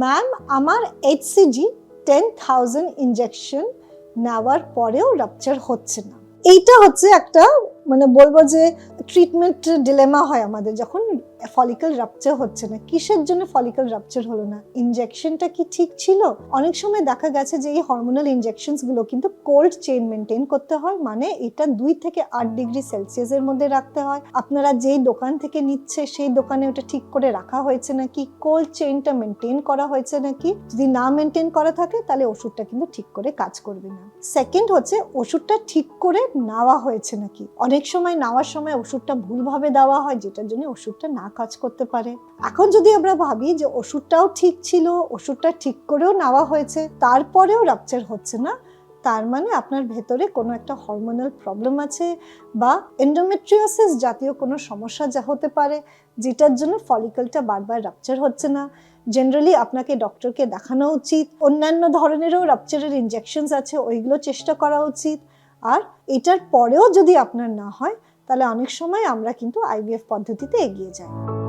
Ma'am আমার HCG ten thousand injection নেওয়ার পরেও রাপচার হচ্ছে না। এইটা হচ্ছে একটা মানে বলব যে ট্রিটমেন্ট ডিলেমা হয় আমাদের, যখন ফলিকল রাপচার হচ্ছে না, কিসের জন্য ফলিকল রাপচার হলো না? ইনজেকশনটা কি ঠিক ছিল? অনেক সময় দেখা গেছে যে এই হরমোনাল ইনজেকশনসগুলো কিন্তু কোল্ড চেইন মেনটেন করতে হয় মানে এটা দুই থেকে আট ডিগ্রি সেলসিয়াসের মধ্যে রাখতে হয়। আপনারা যেই দোকান থেকে নিচ্ছে, সেই দোকানে ওটা ঠিক করে রাখা হয়েছে নাকি? কোল্ড চেইনটা মেনটেন করা হয়েছে নাকি? যদি না মেনটেন করা থাকে, তাহলে ওষুধটা কিন্তু ঠিক করে কাজ করবে না। সেকেন্ড হচ্ছে, ওষুধটা ঠিক করে নেওয়া হয়েছে নাকি? অনেক সময় নেওয়ার সময় ওষুধটা ভুলভাবে দেওয়া হয়, যেটার জন্য ওষুধটা না কাজ করতে পারে। এখন যদি আমরা ভাবি যে ওষুধটাও ঠিক ছিল, ওষুধটা ঠিক করেও নেওয়া হয়েছে, তারপরেও রাপচার হচ্ছে না, তার মানে আপনার ভেতরে কোনো একটা হরমোনাল প্রবলেম আছে বা এন্ডোমেট্রিওসিস জাতীয় কোনো সমস্যা যা হতে পারে, যেটার জন্য ফলিকলটা বারবার রাপচার হচ্ছে না। জেনারেলি আপনাকে ডক্টরকে দেখানো উচিত। অন্যান্য ধরনেরও রাপচারের ইনজেকশনস আছে, ওইগুলো চেষ্টা করা উচিত। আর এটার পরেও যদি আপনার না হয়, তাহলে অনেক সময় আমরা কিন্তু আইভিএফ পদ্ধতিতে এগিয়ে যাই।